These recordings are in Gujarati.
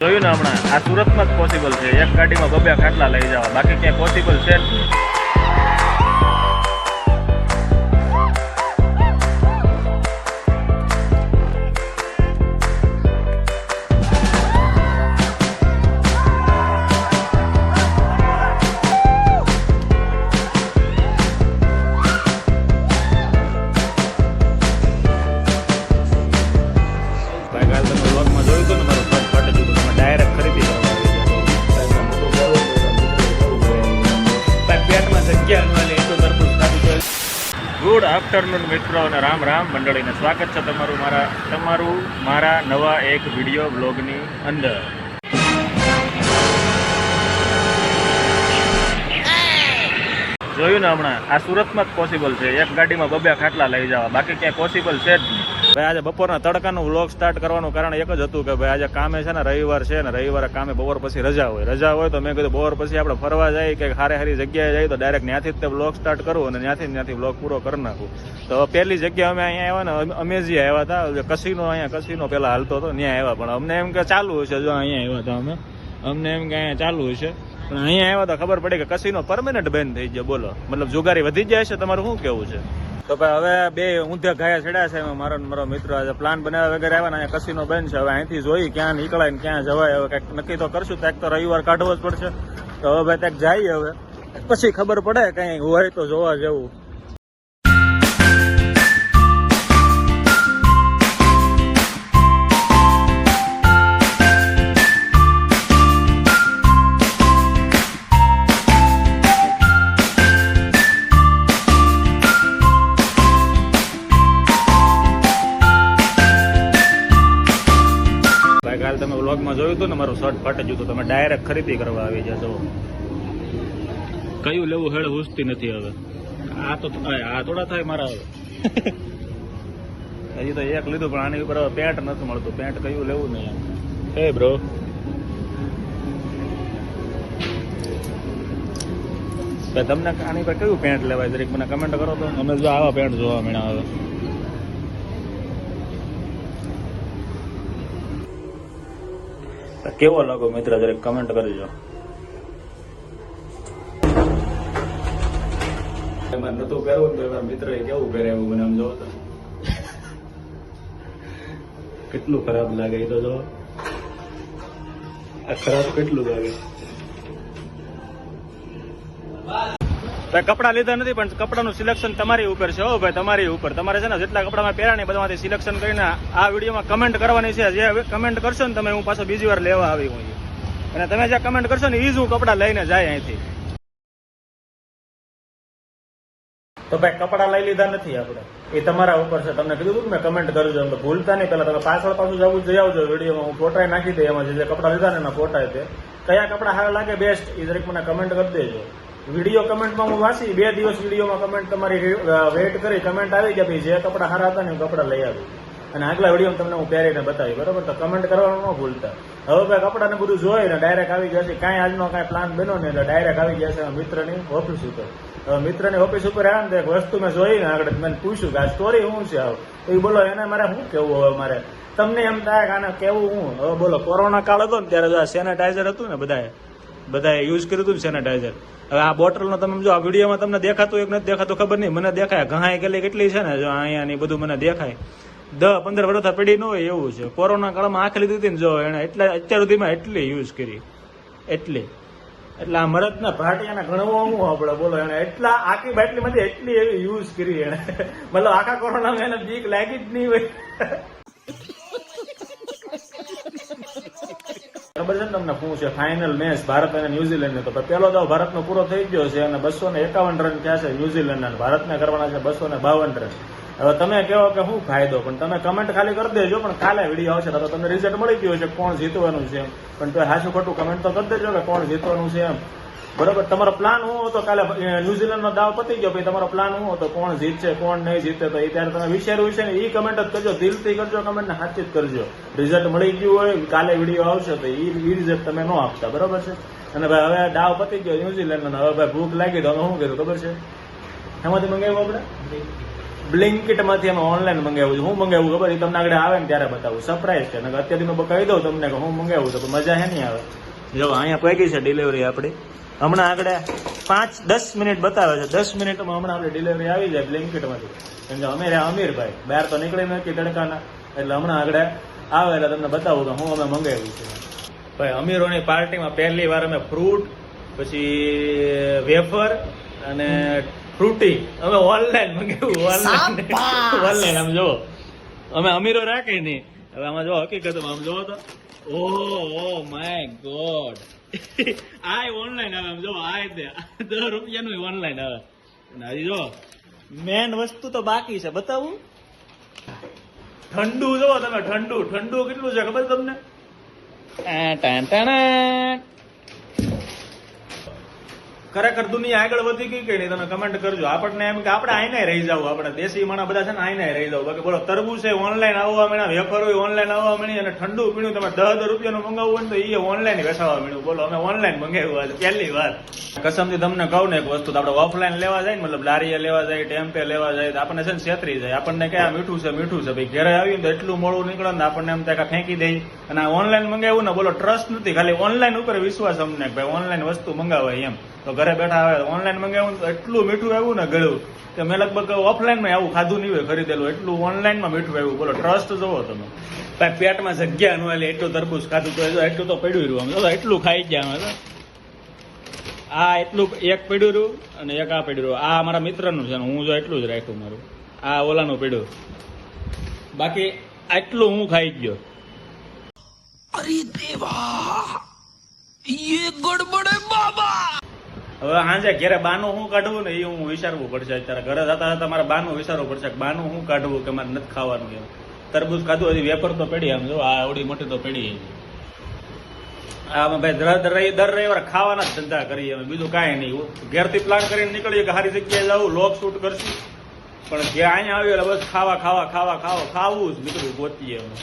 જોયું ને હમણાં? આ સુરતમાં જ પોસિબલ છે. એક ગાડીમાં બબ્યા ખાટલા લઈ જવા. બાકી ક્યાંય પોસિબલ છે જ નહીં. ગુડ આફ્ટરનૂન મિત્રો અને રામ રામ મંડળીને સ્વાગત છે તમારું મારા તમારું મારા નવા એક વીડિયો બ્લોગની અંદર. જોયું ને હમણાં? આ સુરતમાં જ પોસિબલ છે. એક ગાડીમાં બબ્યા ખાટલા લઈ જવા. બાકી ક્યાંય પોસિબલ છે જ નહીં. ભાઈ, આજે બપોરના તડકાનું વ્લોગ સ્ટાર્ટ કરવાનું કારણ એક જ હતું કે ભાઈ, આજે કામે છે ને રવિવાર છે ને રવિવારે કામે બપોર પછી રજા હોય. રજા હોય તો મેં કીધું બપોર પછી આપણે ફરવા જાય કે હારે હારી જગ્યાએ જાય તો ડાયરેક્ટ ત્યાંથી જ તે વ્લોગ સ્ટાર્ટ કરું અને ત્યાંથી ત્યાંથી વ્લોગ પૂરો કરી નાખું. તો પહેલી જગ્યા અમે અહીંયા આવ્યા ને અમેજી આવ્યા હતા કસીનો અહીંયા કસીનો પહેલાં હાલતો હતો, ત્યાં આવ્યા. પણ અમને એમ કે ચાલુ હશે જો અહીંયા આવ્યા હતા અમે. અમને એમ કે અહીંયા ચાલુ હશે. પણ અહીંયા આવ્યા તો ખબર પડી કે કસીનો પરમેનન્ટ બેન થઈ ગયો, બોલો. મતલબ જુગારી વધી જાય છે, તમારું શું કેવું છે? તો ભાઈ હવે બે ઊંધે ઘાયા ચડ્યા છે મારો મારો મિત્ર આજે પ્લાન બનાવ્યા વગેરે આવ્યા અહીંયા કસીનો બેન છે. હવે અહીંથી જોઈ ક્યાં નીકળાય ને ક્યાં જવાય. હવે કંઈક નક્કી તો કરશું. ત્યાં તો રવિવાર કાઢવો જ પડશે. તો હવે ભાઈ ત્યાં જઈએ હવે. પછી ખબર પડે કંઈ હોય તો જોવા જેવું. જોયું હતું ને મારું શર્ટ ફાટી ગયું તમે ડાયરેક્ટ ખરીદી કરવા આવી જશો કયું લેવું હેડ હુસતી નથી હવે. આ તો આ થોડા થાય મારા હવે. હજી તો એક લીધું પણ આની ઉપર પેન્ટ નથી મળતું. પેન્ટ કયું લેવું નહીં હે બ્રો તમને આની પર કયું પેન્ટ લેવાય? જરીક મને કમેન્ટ કરો તો. અમે જો આવા પેન્ટ જોવા મળ્યા હવે. કેવો લાગો મિત્ર? જરાક કમેન્ટ કરજો. એમાં નતું પહેરવું તો એમાં કેવું પહેરે એવું મને આમ જોવો કેટલું ખરાબ લાગે એ તો જો આ ખરાબ કેટલું લાગે? ભાઈ કપડા લીધા નથી, પણ કપડાનું સિલેક્શન તમારી ઉપર છે હો ભાઈ, તમારી ઉપર. તમારે છે ને, જેટલા કપડામાં પહેર્યા બધામાંથી સિલેક્શન કરીને આ વિડીયોમાં કમેન્ટ કરવાની છે. જે કમેન્ટ કરશો ને તમે, હું પાછો બીજી વાર લેવા આવી હું અને તમે જે કમેન્ટ કરશો ને એ જ હું કપડા લઈને જાય અહીંથી. તો ભાઈ, કપડા લઈ લીધા નથી આપણે. એ તમારા ઉપર છે. તમને કીધું મેં કમેન્ટ કરજો એમ ભૂલતા નહીં. પેલા તમે પાછળ પાછું જવું જઈ આવજો વિડીયોમાં. હું ફોટા નાખી દે એમાં. જે કપડા લીધા ને એના ફોટા તે કયા કપડા સારા લાગે બેસ્ટ એ દરેક મને કમેન્ટ કરી દેજો. વીડિયો કમેન્ટમાં હું વાંચી, બે દિવસ વિડીયોમાં કમેન્ટ તમારી વેઇટ કરી કમેન્ટ આવી કે ભાઈ જે કપડાં સારા હતા ને કપડા લઈ આવી. અને આગલા વિડીયોમાં તમને હું પહેરીને બતાવી બરાબર? તો કમેન્ટ કરવાનું ન ભૂલતા. હવે ભાઈ કપડાને બધું જોઈ ને ડાયરેક્ટ આવી ગયા છે. કાંઈ આજનો કાંઈ પ્લાન બન્યો ને એટલે ડાયરેક્ટ આવી ગયા છે. મિત્રની ઓફિસ ઉપર. હવે મિત્રની ઓફિસ ઉપર આવ્યા ને એક વસ્તુ મેં જોઈને આગળ મેં પૂછ્યું કે આ સ્ટોરી શું છે આવું? તો એ બોલો, એને મારે શું કેવું હવે મારે? તમને એમ થાય કે આને કેવું હું? હવે બોલો કોરોના કાળ હતો ને ત્યારે સેનેટાઈઝર હતું ને બધાએ. બધાએ યુઝ કર્યું હતું સેનેટાઈઝર હવે આ બોટલનો તમે જો આ વિડીયોમાં તમને દેખાતું એક નથી દેખાતું ખબર નહીં, મને દેખાય. ઘાય કેટલી કેટલી છે ને, જો અહીંયા ને બધું મને દેખાય. દસ પંદર વર્ષ પડી ન હોય એવું છે. કોરોના કાળમાં આંખ લીધી હતી ને જો એને એટલે અત્યાર સુધીમાં એટલી યુઝ કરી. એટલી. એટલે આ મરદના ભાટિયાના ઘણો હું આપણે બોલો એને એટલા આખી બાટલીમાંથી એટલી એવી યુઝ કરી એને મતલબ આખા કોરોનામાં એને બીક લાગી જ નહીં હોય. ખબર છે ને તમને શું છે? ફાઇનલ મેચ ભારત અને ન્યુઝીલેન્ડ તો પેલો દાવ ભારતનો પૂરો થઈ ગયો છે અને બસો ને એકાવન રન થયા છે ન્યુઝીલેન્ડ અને ભારતને કરવાના છે બસો ને બાવન રન. હવે તમે કહો કે શું ફાયદો? પણ તમે કમેન્ટ ખાલી કરી દેજો, પણ કાલે વીડિયો આવશે, તો તમને રિઝલ્ટ મળી ગયું છે કોણ જીતવાનું છે એમ. પણ તો હાચું ખોટું કમેન્ટ તો કરી દેજો કે કોણ જીતવાનું છે એમ. બરોબર, તમારો પ્લાન હું હતો કાલે ન્યુઝીલેન્ડ નો દાવ પતી ગયો ભાઈ તમારો પ્લાન હું હતો, કોણ જીતશે, કોણ નહીં જીતે તો એ ત્યારે તમે વિચાર્યું છે ને એ કમેન્ટ જ કરજો, દિલથી કરજો કમેન્ટ ને સાચી જ કરજો. રિઝલ્ટ મળી ગયું હોય, કાલે વીડિયો આવશે, તો એ રિઝલ્ટ તમે ન આપતા, બરોબર છે? અને ભાઈ, હવે દાવ પતી ગયો ન્યુઝીલેન્ડ હવે ભાઈ ભૂખ લાગી તો અમે શું કર્યું, ખબર છે? એમાંથી મંગાવ્યું આપણે? બ્લિંકિટમાંથી અમે ઓનલાઈન મંગાવ્યું છે. હું મંગાવ્યું ખબર? એ તમને આગળ આવે ને ત્યારે બતાવું. સરપ્રાઈઝ છે. અત્યારથી અત્યારે મેં કહી દઉં તમને કે હું મંગાવ્યું તો મજા હે નહીં આવે. જો, અહીંયા પહોંચી છે ડિલિવરી આપણી. હમણાં આગળ પાંચ દસ મિનિટ બતાવે છે. દસ મિનિટમાં હમણાં આપણે ડિલિવરી આવી જાય બ્લેન્કેટમાંથી કેમ કે અમે રહ્યા અમીરભાઈ. બહાર તો નીકળી નથી તડકાના એટલે હમણાં આગળ આવે એટલે તમને બતાવું કે હું અમે મંગાવ્યું છે. ભાઈ અમીરોની પાર્ટીમાં પહેલી વાર અમે ફ્રૂટ પછી વેફર અને ફ્રૂટી. અમે ઓનલાઈન મંગાવ્યું ઓનલાઈન ઓનલાઈન આમ જો અમે અમીરો રાખી નહીં. હવે આમાં જો હકીકતમાં આમ જોવો તો. ઓહ oh માય ગોડ આ ઓનલાઈન આવે. જો, આ દે. દસ રૂપિયાનું ઓનલાઈન આવે. હજી જો મેન વસ્તુ તો બાકી છે. બતાવું? ઠંડુ જો તમે, ઠંડુ. ઠંડુ કેટલું છે ખબર તમને? ટાણ ટાણ. ખરેખર દુનિયા આગળ વધી ગઈ કે નહીં, તમે કમેન્ટ કરજો. આપણને એમ કે આપણે આઈને રહી જાવ આપણે દેશી માણા બધા છે ને આઈને રહી જાવ બાકી બોલો, તરબૂચ છે ઓનલાઈન આવવા મળ્યા, વેફર હોય ઓનલાઈન આવવા મળી અને ઠંડુ પીણું તમે દસ હજાર રૂપિયાનું મંગાવવું હોય ને તો એ ઓનલાઈન વેસાવા મળ્યું. બોલો, અમે ઓનલાઈન મંગાવ્યું આજે, પહેલી વાર. કસમથી તમને કહું ને એક વસ્તુ આપણે ઓફલાઈન લેવા જાય ને, મતલબ લારીએ લેવા જાય, ટેમ્પે લેવા જાય, તો આપણને છે ને છેતરી જાય. આપણને કે આ મીઠું છે મીઠું છે. ભાઈ ઘરે આવ્યું ને તો એટલું મોડું નીકળે ને આપણને એમ ત્યાં ફેંકી દઈ અને ઓનલાઈન મંગાવ્યું ને, બોલો ટ્રસ્ટ નથી. ખાલી ઓનલાઈન ઉપર વિશ્વાસ અમને ભાઈ ઓનલાઈન વસ્તુ મંગાવાય એમ. તો ઘરે બેઠા આવે ઓનલાઈન મંગાવ્યું ને તો એટલું મીઠું આવ્યું ને ગળ્યું કે મેં લગભગ ઓફલાઈનમાં આવું ખાધું નહીં હોય ખરીદેલું એટલું ઓનલાઈનમાં મીઠું આવ્યું બોલો ટ્રસ્ટ જોવો તમે ભાઈ પેટમાં જગ્યા ન એટલે એટલું તરબૂચ ખાધું તો જો એટલું તો પડ્યું રહ્યું આમ જો એટલું ખાઈ ગયા અમે તો. આ એટલું એક પડ્યું રહ્યું અને એક આ પડ્યું રહ્યું આ મારા મિત્રનું છે ને હું જો એટલું જ રાખ્યું મારું આ ઓલાનું પડ્યું બાકી આટલું હું ખાઈ જ ગયો अरे देवा ये गड़बड़ है बाबा હવે સાંજે ઘેરે બાનું શું કાઢવું ને એ હું વિચારવું પડશે અત્યારે. ઘરે જતા જતા મારે બાનું વિચારવું પડશે બાનું શું કાઢવું કે મારે નથી ખાવાનું એમ. તરબૂચ ખાધું હજી વેપર તો પડી આમ જો, આ આવડી મોટી તો પડી આમાં ભાઈ દર દર રવિ- દર રવિવારે ખાવાના જ ધંધા કરીએ અમે, બીજું કાંઈ નહીં. ઘેરથી પ્લાન કરીને નીકળીએ કે સારી જગ્યાએ જવું લોક શૂટ કરશું. પણ જ્યાં અહીંયા આવ્યું એટલે બસ ખાવા ખાવા ખાવા ખાવા, ખાવું જ નીકળ્યું ગોતીએ અમે.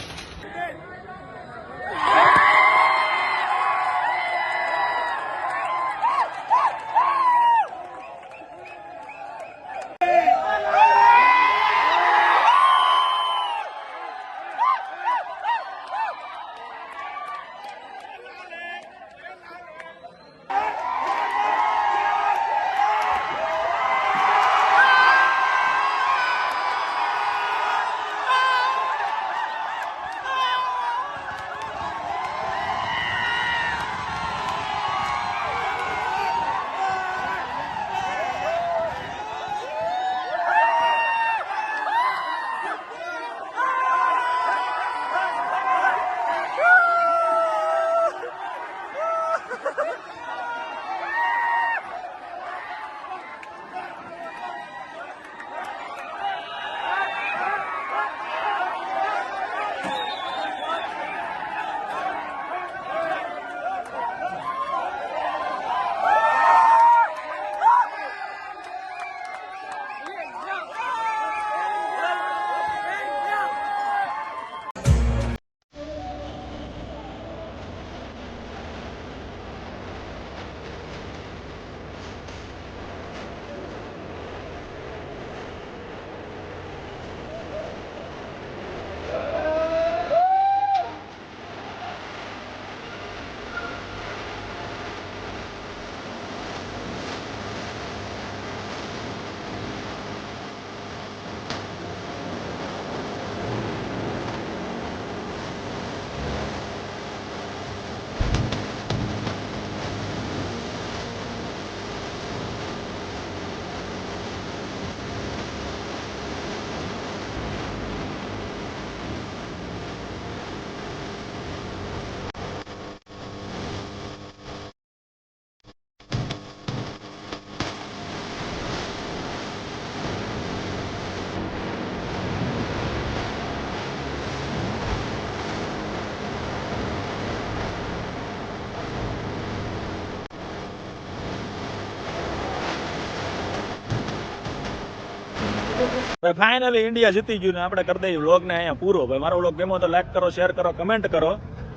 ભાઈ ફાઇનલી ઇન્ડિયા જીતી ગયું ને આપણે કરી દઈએ વ્લોગ ને અહીંયા પૂરો. ભાઈ, મારો વ્લોગ ગમ્યો તો લાઈક કરો શેર કરો કમેન્ટ કરો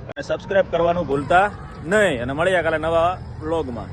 અને સબસ્ક્રાઇબ કરવાનું ભૂલતા નહીં. અને મળીએ કાલે નવા વ્લોગમાં